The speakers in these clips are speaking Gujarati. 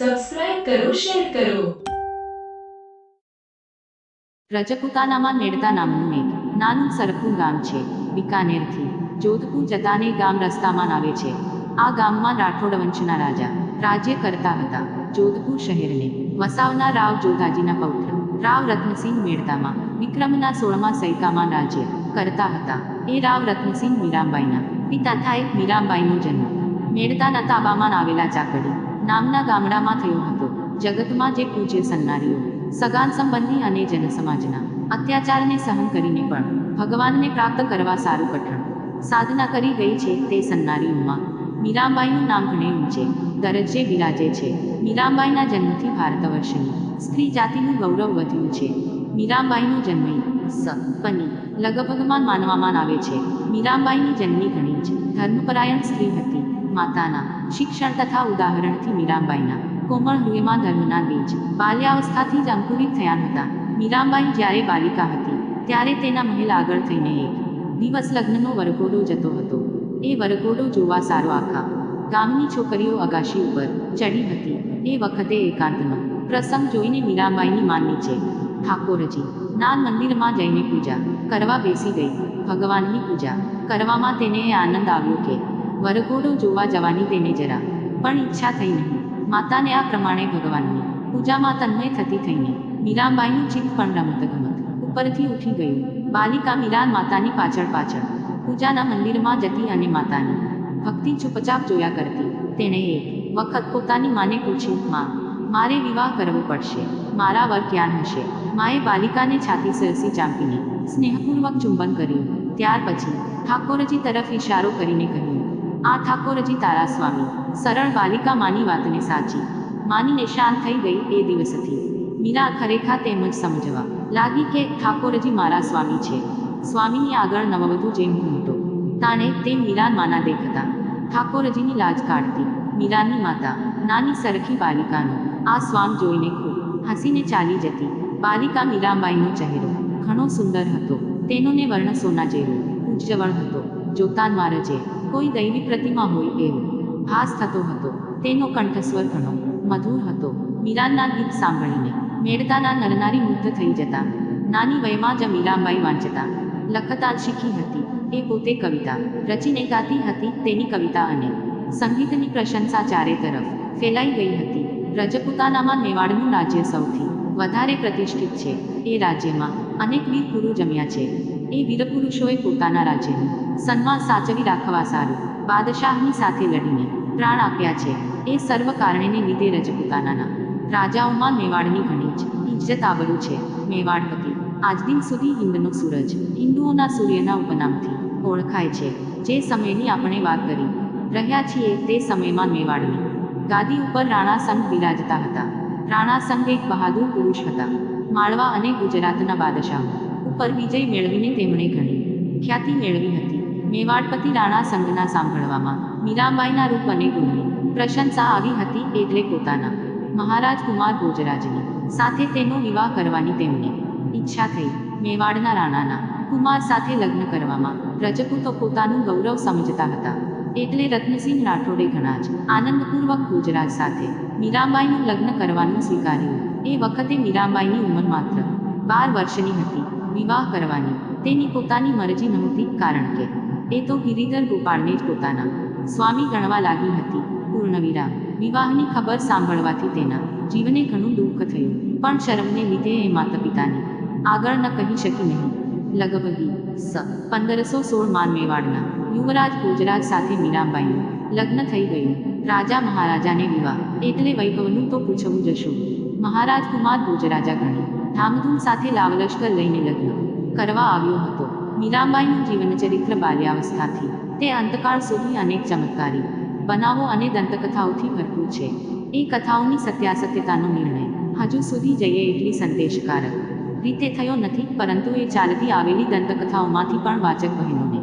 સબસ્ક્રાઇબ કરો શેર કરો રજપુતાનામાં નેડતા નામનું એક નાનું સરખું ગામ છે, બિકાનેરથી. જોધપુર જતાને ગામ રસ્તામાં આવે છે. આ ગામમાં રાઠોડ વંશના રાજા રાજ્ય કરતા હતા, જોધપુર શહેરને. વસાવના રાવ જોધાજીના પૌત્ર રાવ રત્નસિંહ મેળતામાં વિક્રમના સોળમા સૈકામાં રાજ્ય કરતા હતા. એ રાવ રત્નસિંહ મીરાબાઈના પિતા થાય મીરાબાઈનો જન્મ. મેળતાના તાબામાં આવેલા ચાકડી નામના ગામડામાં થયો હતો. જગતમાં જે પૂજ્ય સન્નારીઓ સગાન સંબંધી અને જનસમાજના અત્યાચારને સહન કરીને પણ ભગવાનને પ્રાપ્ત કરવા સારું કઠણ સાધના કરી ગઈ છે તે સન્નારીઓમાં મીરાબાઈનું નામ ઘણે ઊંચે, દરજ્જે બિરાજે છે. મીરાબાઈના જન્મથી ભારતવર્ષની સ્ત્રી જાતિનું ગૌરવ વધ્યું છે. મીરાબાઈનો જન્મ સ, પની, લગભગમાં માનવામાં આવે છે. મીરાબાઈની જન્મી ઘણી જ ધર્મપરાયણ સ્ત્રી હતી. માતાના, શિક્ષણ તથા ઉદાહરણથી મીરાબાઈના. કોમળ હૃદયમાં ધર્મના બીજ. બાલ્યાવસ્થાથી જ અંકુરિત થયા હતા મીરાબાઈ જ્યારે બાલિકા હતી, ત્યારે તેના મહેલ આગળ થઈને એક દિવસ લગ્નનો વરઘોડો જતો હતો. એ વરઘોડો જોવા સારો આખા. ગામની છોકરીઓ અગાશી ઉપર ચડી હતી. એ વખતે એકાંતનો પ્રસંગ જોઈને મીરાબાઈની માનની છે ઠાકોરજી, નાન મંદિરમાં જઈને પૂજા. કરવા બેસી ગઈ. ભગવાનની પૂજા. કરવામાં તેને આનંદ આવ્યો કે વરઘોડો જોવા જવાની તેને જરા. પણ ઈચ્છા થઈ નહીં. માતાને આ પ્રમાણે ભગવાનની પૂજામાં તન્મય થતી થઈને મીરાબાઈનું ચિત્ત પણ રમત ગમત ઉપરથી ઉઠી ગયું. બાલિકા મીરા માતાની પાછળ પાછળ. પૂજાના મંદિરમાં જતી અને માતાની ભક્તિ ચૂપચાપ જોયા કરતી. તેણે એક વખત પોતાની માને પૂછ્યું, માં, મારે વિવાહ કરવો પડશે. મારા વર ક્યાં હશે? માએ બાલિકાને છાતી સરસી ચાંપીને સ્નેહપૂર્વક ચુંબન કર્યું. ત્યાર પછી ઠાકોરજી તરફ ઇશારો કરીને કહ્યું આ ઠાકોરજી તારા સ્વામી સરળ બાલિકા માની વાતને સાચી. માનીને શાંત થઈ ગઈ એ દિવસથી. મીરા ખરેખર તેમ જ સમજવા લાગી કે ઠાકોરજી મારા સ્વામી છે. સ્વામીની આગળ નવવધુ જેમ ઘૂમતો. તાણે તે મીરા માના દેખતા. ઠાકોરજીની લાજ કાઢતી. મીરાની માતા, નાની સરખી બાલિકાનો, આ સ્વામ જોઈને ખૂબ હસીને ચાલી જતી. બાલિકા મીરાબાઈનો ચહેરો ઘણો સુંદર હતો. તેનો ને વર્ણ સોના જેવો, ઉજ્જવળ હતો. જોતાનમાં રજે કોઈ દૈવી પ્રતિમા હોય એવો. ભાસ થતો હતો. તેનો કંઠસ્વર ઘણો, મધુર હતો. મીરાનના ગીત સાંભળીને મેળતાના નરનારી મુગ્ધ થઈ જતા. નાની વયમાં જ મીરાબાઈ વાંચતા. લખતા શીખી હતી. એ પોતે કવિતા રચીને ગાતી હતી તેની કવિતા અને સંગીતની પ્રશંસા ચારે તરફ ફેલાઈ ગઈ હતી. રજપૂતાનામાં મેવાડનું રાજ્ય સૌથી વધારે પ્રતિષ્ઠિત છે. એ રાજ્યમાં અનેક વીર પુરુષ જમ્યા છે. એ વીરપુરુષોએ પોતાના રાજ્યનું સન્માન સાચવી રાખવા સારું. બાદશાહની સાથે લડીને પ્રાણ આપ્યા છે. એ સર્વ કારણેને લીધે રજપૂતાનાના રાજાઓમાં મેવાડની ઘણી જ ઇજ્જત આબરૂ છે. મેવાડપતિ આજ દિન સુધી હિન્દનો સૂરજ, હિન્દુઓના સૂર્યના ઉપનામથી ઓળખાય છે. જે સમયની આપણે વાત કરી રહ્યા છીએ તે સમયમાં મેવાડની. ગાદી ઉપર રાણા સંઘ બિરાજતા હતા. રાણા સંઘ એક બહાદુર પુરુષ હતા. માળવા અને ગુજરાતના બાદશાહ. ઉપર વિજય મેળવીને તેમણે ઘણી ખ્યાતિ મેળવી હતી. મેવાડપતિ રાણા સંઘના સાંભળવામાં. મીરાબાઈના રૂપ અને ગુણની પ્રશંસા આવી હતી એટલે પોતાના. મહારાજ કુમાર ભોજરાજની. સાથે તેનો વિવાહ કરવાની તેમને ઈચ્છા થઈ મેવાડના રાણાના. કુમાર સાથે લગ્ન કરવામાં. રજપૂતો પોતાનું ગૌરવ સમજતા હતા. એટલે રત્નસિંહ રાઠોડે ઘણા જ આનંદપૂર્વક ગુજરાત સાથે મીરાબાઈનું લગ્ન કરવાનું સ્વીકાર્યું. એ વખતે મીરાબાઈની ઉંમર માત્ર બાર વર્ષની હતી. વિવાહ કરવાની. તેની પોતાની મરજી નહોતી કારણ કે એ તો ગિરિધર ગોપાળને જ પોતાના. સ્વામી ગણવા લાગી હતી. પૂર્ણવિરામ. વિવાહની ખબર સાંભળવાથી તેના જીવને ઘણું દુઃખ થયું. પણ શરમને લીધે એ માતા પિતાને આગળ ન કહી શકી નહીં. લગભગી સ પંદરસો સોળ માન મેવાડના યુવરાજ ભોજરાજ સાથે મીરાબાઈનું લગ્ન થઈ ગયું. રાજા મહારાજાને વિવાહ. એટલે વૈભવનું તો પૂછવું જશું. મહારાજ કુમાર ભોજરાજા ગણી. ધામધૂમ સાથે લાવલશ્કર લઈને લગ્ન કરવા આવ્યો હતો. મીરાબાઈનું જીવનચરિત્ર બાલ્યાવસ્થાથી. તે અંતકાળ સુધી અનેક ચમત્કારી, બનાવો અને દંતકથાઓથી ભરપૂર છે. એ કથાઓની સત્યાસત્યતાનો નિર્ણય. હજુ સુધી જઈએ એટલી સંદેશકારક. રીતે થયો નથી, પરંતુ એ ચાલતી આવેલી દંતકથાઓમાંથી પણ વાચક બહેનોને.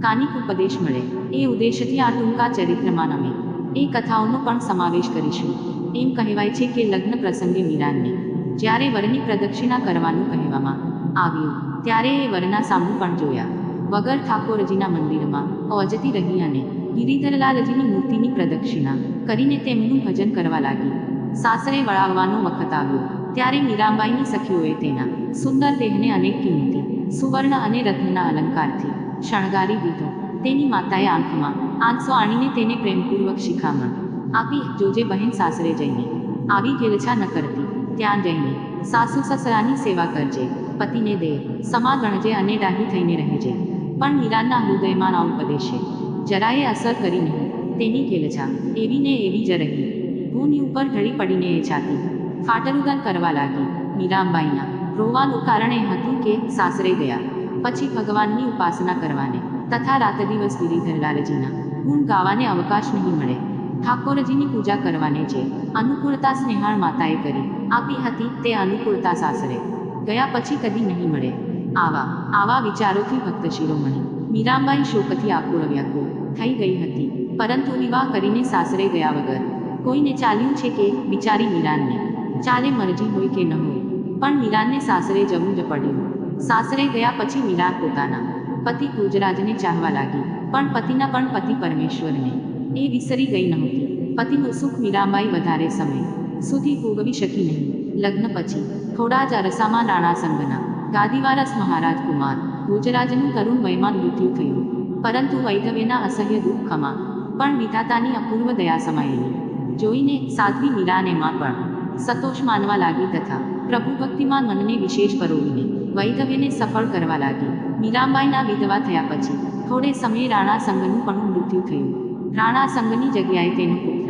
કાનિક ઉપદેશ મળે. એ ઉદ્દેશથી આ ટૂંકા ચરિત્રમાં અમે એ કથાઓનો પણ સમાવેશ કરીશું. એમ કહેવાય છે કે લગ્ન પ્રસંગે મીરાનને, જ્યારે વરની પ્રદક્ષિણા કરવાનું કહેવામાં આવ્યું. ત્યારે એ વરના સામું પણ જોયા. વગર ઠાકોરજીના મંદિરમાં પહોંચતી રહી અને ગિરિધરલાલજીની મૂર્તિની પ્રદક્ષિણા કરીને તેમનું ભજન કરવા લાગી. સાસરે વળાવવાનો વખત આવ્યો. ત્યારે મીરાબાઈની સખીઓએ તેના સુંદર દેહને અનેક કિંમતી, સુવર્ણ અને રત્નના અલંકારથી શણગારી દીધો. તેની માતાએ આંખમાં આંસુ આણીને તેને પ્રેમપૂર્વક શિખામણ આપી જોજે બહેન સાસરે જઈને. આવી ગેલછા ન કરતી. ત્યાં જઈને સાસુ સસરાની સેવા કરજે. પતિને દે. સમા ગણજે અને ડાહી થઈને રહેજે. પણ મીરાના હૃદયમાં આ ઉપદેશે જરાએ અસર કરી નહીં. તેની ગેલછા એવી ને એવી જ રહી. ભૂની ઉપર ઢળી પડીને એ છાતી ફાટરુદન કરવા લાગી. મીરાબાઈના. રોવાનું કારણે હતું કે સાસરે ગયા. પછી ભગવાનની ઉપાસના કરવાને. તથા રાત દિવસ ગિરિધરલાલજીના ગુણ ગાવાને અવકાશ નહીં મળે. ઠાકોરજીની પૂજા કરવાને જે. અનુકૂળતા સ્નેહાળ માતાએ કરી. આપી હતી તે અનુકૂળતા સાસરે. ગયા પછી કદી નહીં મળે. આવા આવા વિચારોથી ભક્ત શિરોમણી. મીરાબાઈ શોકથી આકુળ વ્યાકુળ થઈ ગઈ હતી. પરંતુ વિવાહ કરીને સાસરે ગયા વગર. કોઈને ચાલ્યું છે કે બિચારી મીરાનને. ચાલે મરજી હોય કે ન હોય. પણ મીરાનને સાસરે જવું જ પડ્યું. સાસરે ગયા પછી મીરાન પોતાના પતિ ગુજરાજને ચાહવા લાગી. પણ પતિના પણ પતિ પરમેશ્વરને. એ વિસરી ગઈ નહોતી. પતિનું સુખ મીરાબાઈ વધારે સમય સુધી ભોગવી શકી નહીં. લગ્ન પછી થોડા જ અરસામાં રાણા સંઘના ગાદીવારસ મહારાજ કુમાર ભોજરાજનું તરુણ વયમાં મૃત્યુ થયું. પરંતુ વૈધવ્યના અસહ્ય દુઃખમાં પણ વિધાતાની અપૂર્વ દયા સમાયેલી. જોઈને સાધ્વી મીરાને પણ સતોષ માનવા લાગી તથા પ્રભુ ભક્તિમાં મનને વિશેષ પરોવીને વૈધવ્યને સફળ કરવા લાગી. મીરાબાઈના વિધવા થયા પછી થોડે સમયે રાણા સંઘનું પણ મૃત્યુ થયું. રાણા સંઘની જગ્યાએ તેનો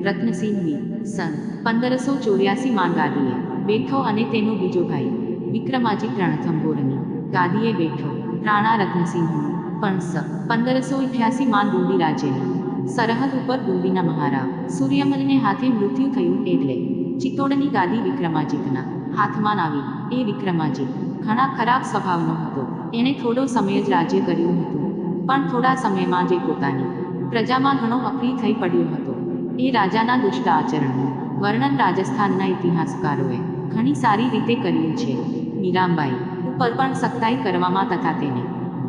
પુત્ર રત્નસિંહ વી સન પંદરસો ચોર્યાસી માં ગાદીએ બેઠો અને તેનો બીજો ભાઈ વિક્રમાજીત રણથંભોરની ગાદીએ બેઠો રાણા રત્નસિંહનું. પણ સ પંદરસો અઠ્યાસી માં ડુંડી રાજ્યની. સરહદ ઉપર ડુંડીના મહારા સૂર્યમલને હાથે મૃત્યુ થયું એટલે ચિત્તોડની ગાદી વિક્રમાજીતના હાથમાં આવી. એ વિક્રમાજીત ઘણા ખરાબ સ્વભાવનો હતો. એણે થોડો સમય જ રાજ્ય કર્યું હતું. પણ થોડા સમયમાં જે પોતાની પ્રજામાં ઘણો અપ્રિય થઈ પડ્યો હતો. એ રાજાના દુષ્ટ આચરણનું વર્ણન રાજસ્થાનના ઇતિહાસકારોએ ઘણી સારી રીતે કર્યું છે. મીરાબાઈ ઉપર પણ સખ્તાઈ કરવામાં તથા તેને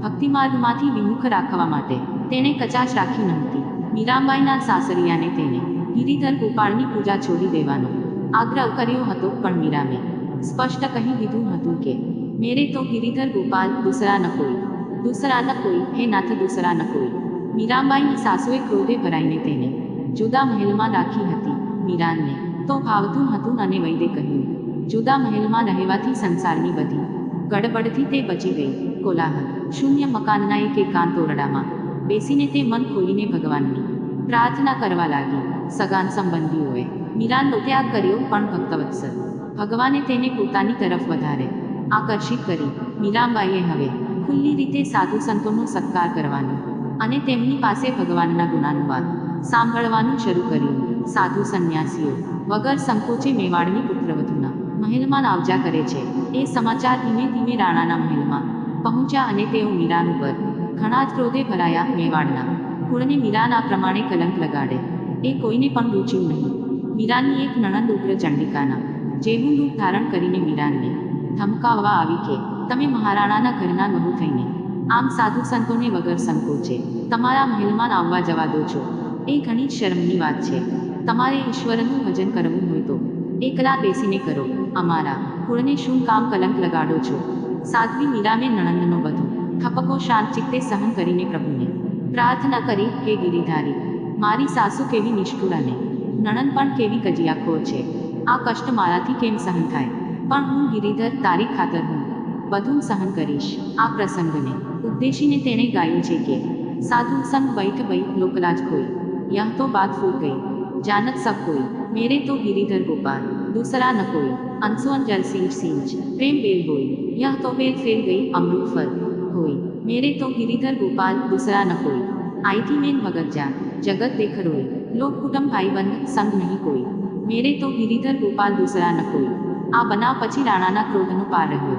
ભક્તિમાર્ગમાંથી વિમુખ રાખવા માટે તેણે કચાશ રાખી નહોતી. મીરાબાઈના સાસરિયાને તેને ગિરિધર ગોપાળની પૂજા છોડી દેવાનો આગ્રહ કર્યો હતો, પણ મીરામે સ્પષ્ટ કહી દીધું હતું કે, મેરે તો ગિરિધર ગોપાલ દૂસરા ન કોઈ. દૂસરા ન કોઈ. હે નાથ, દૂસરા ન કોઈ. મીરાબાઈની સાસુએ ક્રોધે ભરાઈને તેને જુદા મહેલમાં રાખી હતી મીરાનને. તો ભાવતું હતું અને વૈદે કહ્યું, જુદા મહેલમાં રહેવાથી સંસારની બધી. ગડબડથી તે બચી ગઈ. કોલાહલ. શૂન્ય મકાનના એક એકાંતોરડામાં બેસીને તે મન ખોલીને ભગવાનની પ્રાર્થના કરવા લાગી સગાન સંબંધીઓએ. મીરાનનો ત્યાગ કર્યો, પણ ભક્તવત્સલ. ભગવાને તેને પોતાની તરફ વધારે આકર્ષિત કરી. મીરાબાઈએ હવે ખુલ્લી રીતે સાધુ સંતોનો સત્કાર કરવાનો અને તેમની પાસે ભગવાનના ગુણાનુવાદ સાંભળવાનું શરૂ કર્યું. સાધુ સંન્યાસીઓ વગર સંકોચે મેવાડની પુત્રવધુના મહેલમાં આવજા કરે છે. એ સમાચાર ધીમે ધીમે રાણાના મહેલમાં પહોંચ્યા અને તેઓ મીરાન ઉપર ઘણા જ ક્રોધે ભરાયા મેવાડના. કુળને મીરાના પ્રમાણે કલંક લગાડે. એ કોઈને પણ રૂચ્યું નહીં. મીરાની એક નણંદ ઉગ્ર ચંડિકાના જેવું રૂપ ધારણ કરીને મીરાનને ધમકાવવા આવી કે, તમે મહારાણાના ઘરના નહું થઈને આમ સાધુ સંતોને વગર સંકોચે. તમારા મહેલમાં આવવા જવા દો છો. એ ઘણી જ શરમની વાત છે. તમારે ઈશ્વરનું ભજન કરવું હોય તો. એકલા બેસીને કરો. અમારા કુળને શું કામ કલંક લગાડો છો? સાધ્વી નિરામે નણંદનો બધો ખપકો શાંત ચિત્તે સહન કરીને પ્રભુને. પ્રાર્થના કરી, હે ગિરિધારી, મારી સાસુ કેવી નિષ્ઠુર અને નણંદ પણ કેવી કજિયાખોર છે. આ કષ્ટ મારાથી કેમ સહન થાય? પણ હું ગિરિધર તારી ખાતર હું. બધું સહન કરીશ. આ પ્રસંગને ઉદ્દેશીને તેણે ગાયું છે કે, સાધુ સંગ બૈઠ બૈ લોકલાજ કોઈ यह तो बात फूट गई जानत सब कोई मेरे तो गिरिधर गोपाल दूसरा न कोई अंसुअन जल सिंच सिंच प्रेम बेल बोई यह तो बेल फेर गई अमृत फल होई मेरे तो गिरिधर गोपाल दूसरा न कोई आई थी मेन भगत जा जगत देख रोई लोग कुटुंब भाई बंध संग नहीं कोई मेरे तो गिरिधर गोपाल दूसरा ન કોઈ આ બનાવ પછી રાણાના ક્રોધનો પાર રહ્યો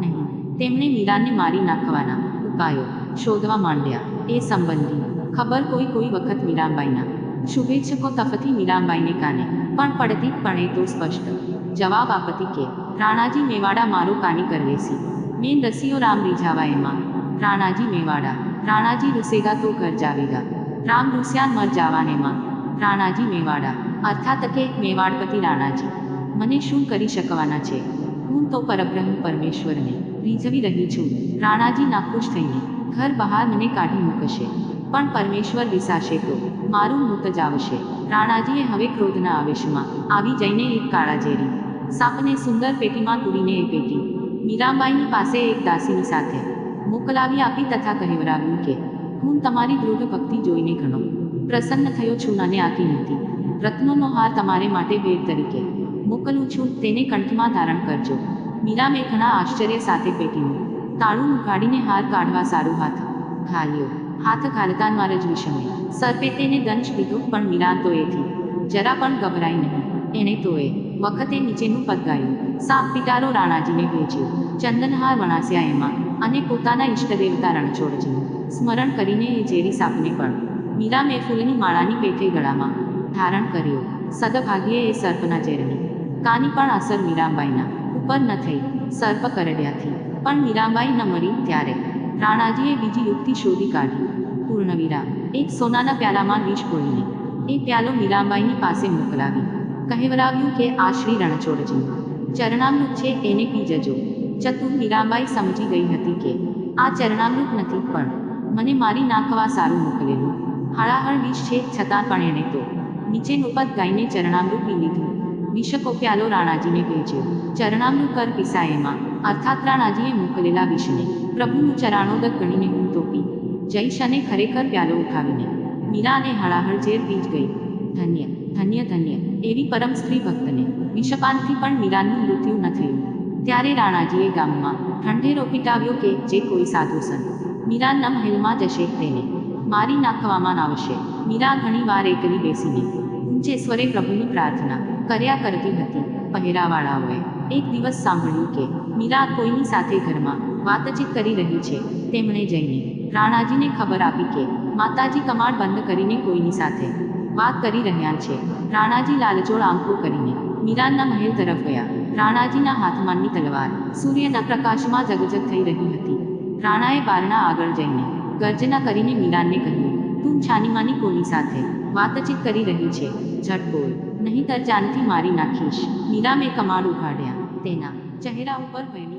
નહીં તેમણે મીરાને મારી નાખવાના ઉપાયો શોધવા માંડ્યા એ સંબંધી ખબર કોઈ કોઈ વખત મીરાબાઈના. શુભેચ્છકો તફથી મીરાબાઈને કાને. પણ પડતી એ તો સ્પષ્ટ. જવાબ આપતી કે, રાણાજી મેવાડા મારો કાની કરવેસી મેન રસીઓ રામ રીઝાવા એમાં. રાણાજી મેવાડા. રાણાજી રૂસેગા તો ઘર જાવેગા. રામ રૂસિયાન મર જાવાનેમાં રાણાજી મેવાડા. અર્થાત કે મેવાડપતિ રાણાજી. મને શું કરી શકવાના છે? હું તો પરબ્રહ્મ પરમેશ્વરને. રીઝવી રહી છું. રાણાજી નાખુશ થઈને ઘર બહાર મને કાઢી મૂકશે. પણ પરમેશ્વર વિસાશે તો. મારું મૂત જ આવશે રાણાજીએ હવે ક્રોધના આવેશમાં આવી જઈને એક કાળા ઝેરી, સાપને સુંદર પેટીમાં પૂરીને એ પેટી, મીરાબાઈની પાસે એક દાસીની સાથે મોકલાવી આપી તથા કહેવરાવ્યું કે, હું તમારી દૃઢ ભક્તિ જોઈને ઘણો પ્રસન્ન થયો છું અને આકી નથી. રત્નોનો હાર તમારે માટે ભેટ તરીકે મોકલું છું. તેને કંઠમાં ધારણ કરજો. મીરામે ઘણા આશ્ચર્ય સાથે પેટીનું તાળું ઉઘાડીને હાર કાઢવા સારું હાથ ઘાલ્યો હાથ ઘાલતામાં જ વિષમે સર્પે તેને દંશ દીધો પણ મીરા તો એથી જરા પણ ગભરાઈ નહીં. એણે તોએ વખતે નીચેનું પદ ગાયું. સાપ પિટારો રાણાજીને ભેજ્યો. ચંદનહાર વણાસ્યા એમાં અને પોતાના ઈષ્ટદેવતા રણછોડજી સ્મરણ કરીને એ ઝેરી સાપને પણ. મીરા મેં માળાની પેઠે ગળામાં ધારણ કર્યો. સદભાગ્યે એ સર્પના ઝેરની કાની પણ અસર મીરાબાઈના ઉપર ન થઈ. સર્પ કરડ્યાથી. પણ મીરાબાઈ ન મરી ત્યારે. રાણાજીએ બીજી યુક્તિ શોધી કાઢી. પૂર્ણવિરામ. એક સોનાના પ્યાલામાં વિષ બોલીને એ પ્યાલો મીરાબાઈની પાસે મોકલાવી. કહેવરાવ્યું કે આ શ્રી રણછોડજી, ચરણામૃત છે એને પી જજો. ચતુર મીરાબાઈ સમજી ગઈ હતી કે, આ ચરણામૃત નથી, પણ મને મારી નાખવા સારું મોકલેલું. હળાહળ વિષ છે, છતાં પણ એણે તો નીચેનું પદ ગાઈને ચરણામૃત પી લીધું. વિષકો પ્યાલો રાણાજીને ભેજ્યો ચરણામૃત કર પીસાય એમાં. અર્થાત રાણાજીએ મોકલેલા વિષને પ્રભુનું ચરાણોદક ગણીને હું તોપી. જઈશ અને ખરેખર પ્યાલો ઉઠાવીને મીરા અને હળાહળ ઝેર પીજ ગઈ. ધન્ય ધન્ય ધન્ય, એવી પરમ સ્ત્રી ભક્તને, વિષપાનથી પણ મીરાનું મૃત્યુ ન થયું. ત્યારે રાણાજીએ ગામમાં ઠંઢેરો પીટાવ્યો કે જે કોઈ સાધુ સંત. મીરાના મહેલમાં જશે તેને. મારી નાખવામાં આવશે. મીરા ઘણી વાર એકલી બેસીને, ઊંચે સ્વરે પ્રભુની પ્રાર્થના કર્યા કરતી હતી પહેરાવાળાઓએ. એક દિવસ સાંભળ્યું કે મીરા કોઈની સાથે ઘરમાં વાતચીત કરી રહી છે. તેમણે જઈને રાણાજીને ખબર આપી કે માતાજી કમાડ બંધ કરીને કોઈની સાથે વાત કરી રહ્યા છે. રાણાજી લાલચોળ આંખો કરીને મીરાના મહેલ તરફ ગયા. રાણાજીના હાથમાંની તલવાર સૂર્યના પ્રકાશમાં જગજગ થઈ રહી હતી. રાણાએ બારણા આગળ જઈને ગર્જના કરીને મીરાને કહ્યું, તું છાનીમાની કોની સાથે વાતચીત કરી રહી છે? ઝટ બોલ, નહીંતર જાનથી મારી નાખીશ. મીરા મેં કમાડ ઉઘાડ્યા. તેના ચહેરા ઉપર ભયનો